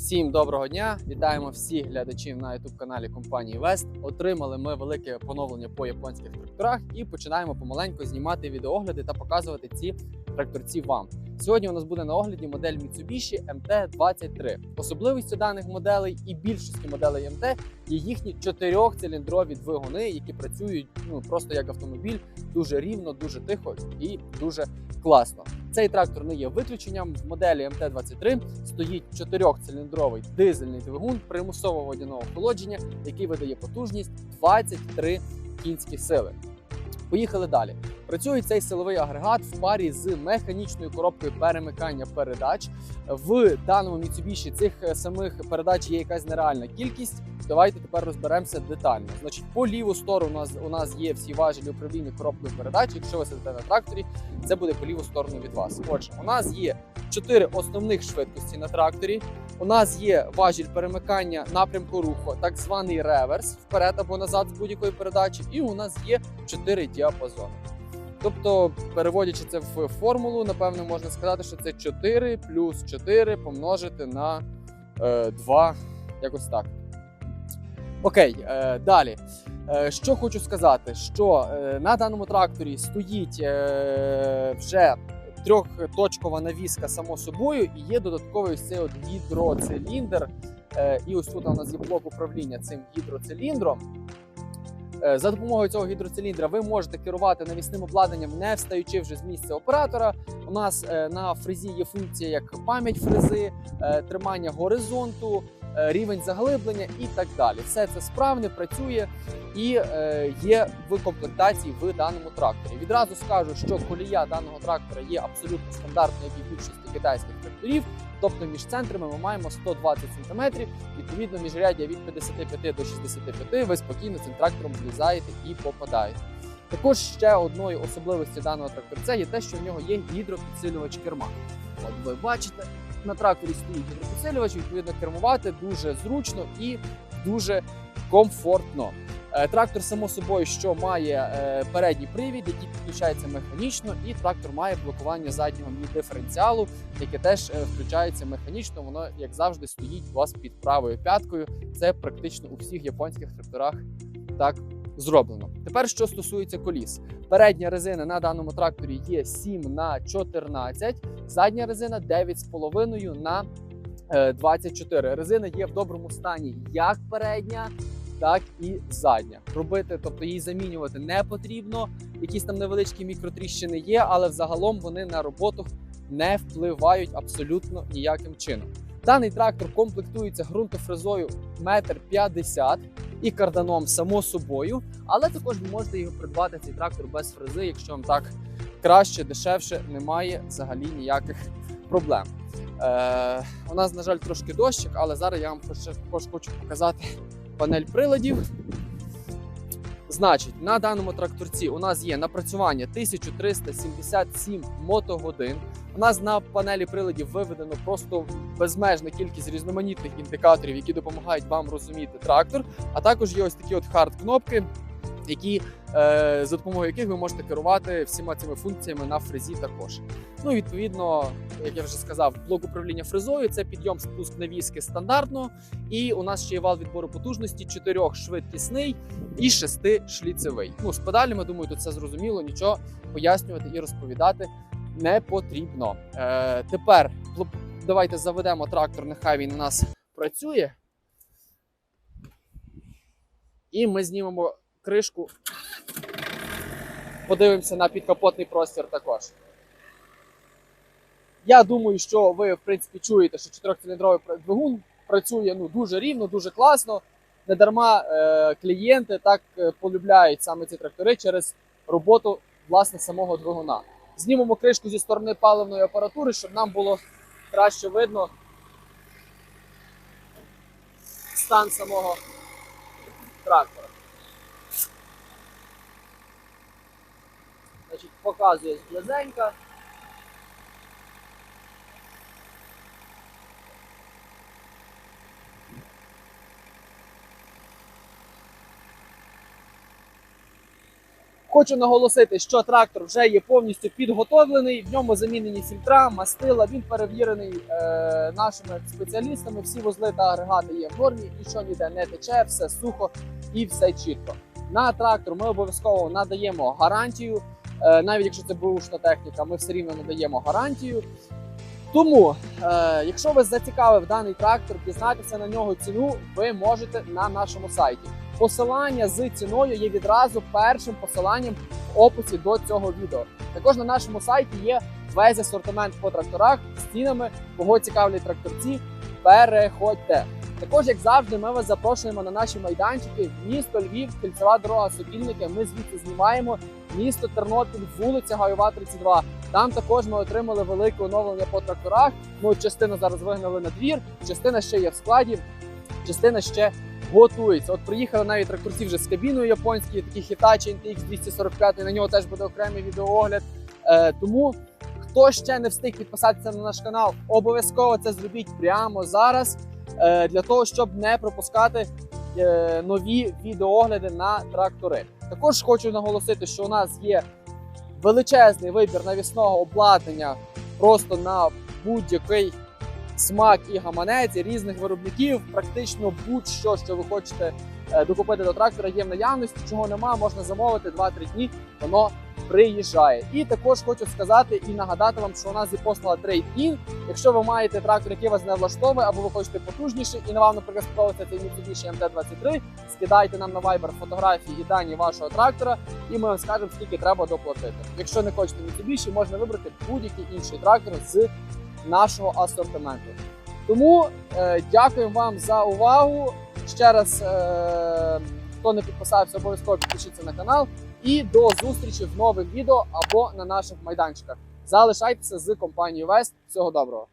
Всім доброго дня! Вітаємо всіх глядачів на youtube каналі компанії Вест. Отримали ми велике поновлення по японських тракторах і починаємо помаленьку знімати відеогляди та показувати ці тракторці вам. Сьогодні у нас буде на огляді модель Mitsubishi MT-23. Особливістю даних моделей і більшості моделей МТ є їхні чотирьохциліндрові двигуни, які працюють ну просто як автомобіль, дуже рівно, дуже тихо і дуже класно. Цей трактор не є виключенням. В моделі МТ-23 стоїть чотирьохциліндровий дизельний двигун примусового водяного охолодження, який видає потужність 23 кінські сили. Поїхали далі. Працює цей силовий агрегат в парі з механічною коробкою перемикання передач. В даному Mitsubishi цих е, самих передач є якась нереальна кількість. Давайте тепер розберемося детально. Значить, по ліву сторону у нас у нас є всі важелі управління коробкою передач. Якщо ви сидите на тракторі, це буде по ліву сторону від вас. Отже, у нас є чотири основних швидкості на тракторі. У нас є важіль перемикання напрямку руху, так званий реверс вперед або назад з будь-якої передачі, і у нас є чотири діапазони. Тобто, переводячи це в формулу, напевно, можна сказати, що це 4 плюс 4 помножити на е, 2, якось так. Окей, е, далі. Е, що хочу сказати, що е, на даному тракторі стоїть е, вже трьохточкова навіска, само собою, і є додатковий ось цей от гідроциліндр. Е, і ось тут у нас є блок управління цим гідроциліндром. Е, За допомогою цього гідроциліндра ви можете керувати навісним обладнанням, не встаючи вже з місця оператора. У нас е, на фрезі є функція як пам'ять фрези, е, тримання горизонту, рівень заглиблення і так далі. Все це справне працює і е, є в комплектації в даному тракторі. Відразу скажу, що колія даного трактора є абсолютно стандартною, як і більшості китайських тракторів. Тобто між центрами ми маємо 120 см, відповідно міжряддя від 55 до 65 ви спокійно цим трактором влізаєте і попадаєте. Також ще одною особливістю даного тракторця є те, що в нього є гідропідсилювач керма. От ви бачите, на тракторі стоїть гідропідсилювач, відповідно кермувати дуже зручно і дуже комфортно. Е, Трактор, само собою, що має е, передній привід, який підключається механічно, і трактор має блокування заднього диференціалу, яке теж е, включається механічно. Воно, як завжди, стоїть у вас під правою п'яткою. Це практично у всіх японських тракторах так зроблено. Тепер, що стосується коліс, передня резина на даному тракторі є 7 на 14, задня резина 9,5 на е, 24. Резина є в доброму стані як передня, так і задня. Робити, тобто її замінювати не потрібно. Якісь там невеличкі мікротріщини є, але взагалом вони на роботу не впливають абсолютно ніяким чином. Даний трактор комплектується ґрунтофрезою 1,50 м і карданом, само собою, але також ви можете його придбати цей трактор без фрези, якщо вам так краще, дешевше, немає взагалі ніяких проблем. Е, у нас, на жаль, трошки дощик, але зараз я вам також хочу показати панель приладів. Значить, на даному тракторці у нас є напрацювання 1377 мотогодин. У нас на панелі приладів виведено просто безмежна кількість різноманітних індикаторів, які допомагають вам розуміти трактор. А також є ось такі от хард-кнопки, які, е, за допомогою яких ви можете керувати всіма цими функціями на фрезі також. Ну, відповідно, як я вже сказав, блок управління фрезою це підйом спуск навіски стандартно. І у нас ще є вал відбору потужності, чотирьох швидкісний і шести шліцевий. Ну, з педалями, думаю, тут все зрозуміло, нічого пояснювати і розповідати не потрібно. Е, тепер давайте заведемо трактор, нехай він у нас працює. І ми знімемо кришку. Подивимося на підкапотний простір також. Я думаю, що ви, в принципі, чуєте, що чотирьохциліндровий пр- двигун працює ну, дуже рівно, дуже класно. Недарма е, клієнти так е, полюбляють саме ці трактори через роботу власне самого двигуна. Знімемо кришку зі сторони паливної апаратури, щоб нам було краще видно стан самого трактора. Значить, показує близенька. Хочу наголосити, що трактор вже є повністю підготовлений. В ньому замінені фільтра, мастила. Він перевірений е, нашими спеціалістами. Всі вузли та агрегати є в нормі, нічого ніде не тече, все сухо і все чітко. На трактор ми обов'язково надаємо гарантію. Е, навіть якщо це бушна техніка, ми все рівно надаємо гарантію. Тому, е, якщо вас зацікавив даний трактор, дізнатися на нього ціну, ви можете на нашому сайті. Посилання з ціною є відразу першим посиланням в описі до цього відео. Також на нашому сайті є весь асортимент по тракторах з цінами, кого цікавлять тракторці. Переходьте. Також, як завжди, ми вас запрошуємо на наші майданчики. Місто Львів, кільцева дорога Сокільники. Ми звідси знімаємо місто Тернопіль, вулиця Гайова 32. Там також ми отримали велике оновлення по тракторах. Ми частину зараз вигнали на двір, частина ще є в складі, частина ще готується. От приїхали навіть тракторці вже з кабіною японські, такі Hitachi NTX 245, на нього теж буде окремий відеоогляд. Е, тому хто ще не встиг підписатися на наш канал, обов'язково це зробіть прямо зараз е, для того, щоб не пропускати нові відеоогляди на трактори. Також хочу наголосити, що у нас є величезний вибір навісного обладнання просто на будь-який смак і гаманець різних виробників. Практично будь-що, що ви хочете е, докупити до трактора, є в наявності. Чого нема, можна замовити 2-3 дні. Воно приїжджає. І також хочу сказати і нагадати вам, що у нас є послуга Trade-in. Якщо ви маєте трактор, який вас не влаштовує, або ви хочете потужніший, і на вам, наприклад, сподобається цей Mitsubishi MT-23, скидайте нам на Viber фотографії і дані вашого трактора, і ми вам скажемо, скільки треба доплатити. Якщо не хочете Mitsubishi, можна вибрати будь-який інший трактор з нашого асортименту. Тому е, дякуємо вам за увагу. Ще раз, е, хто не підписався, обов'язково підпишіться на канал. І до зустрічі в нових відео або на наших майданчиках. Залишайтеся з компанією Вест. Всього доброго!